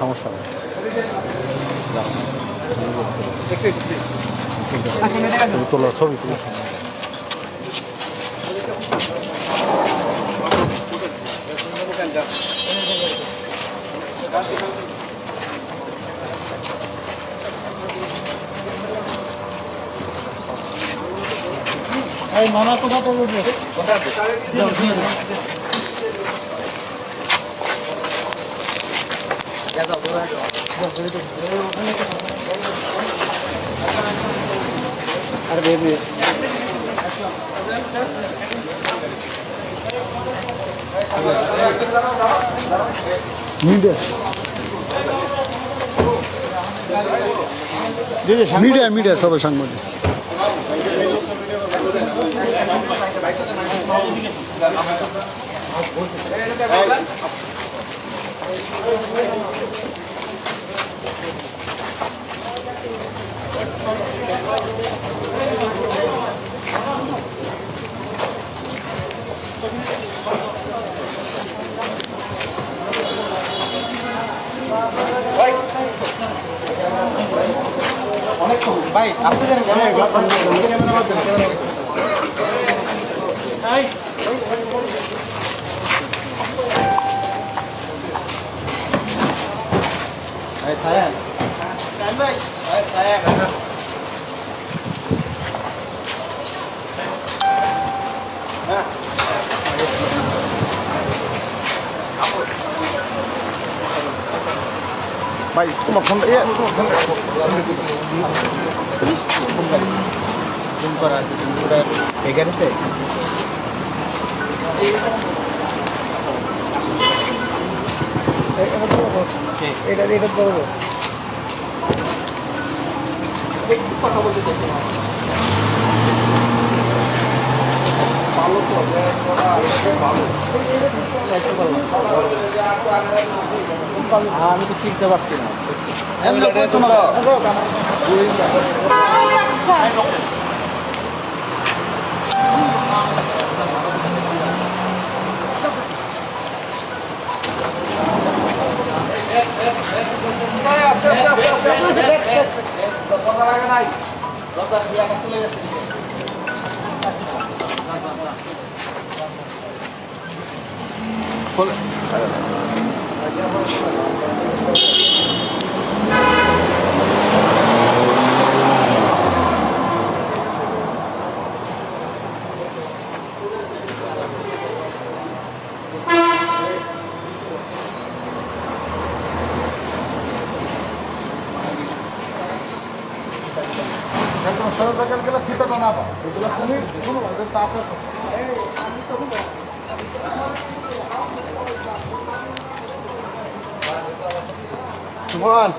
সমস্যা নেই। তোলো ছবি তুলো। এই মামা কোথা উঠবে আর বেবি মিডিয়া মিডিয়া সবাই সাংবাদিক। ভাই আপনি জানেন ভাই তোমার ফোন ইয়ে ফোন করা আছে এখানেতে এটা এটা একটু কথা বলতে চাইছি আমি তো চিনতে পারছি না। একদম সরকার গেলে ফিতাটা না পাও এগুলো শুনি কোনো তা Thank সুমন।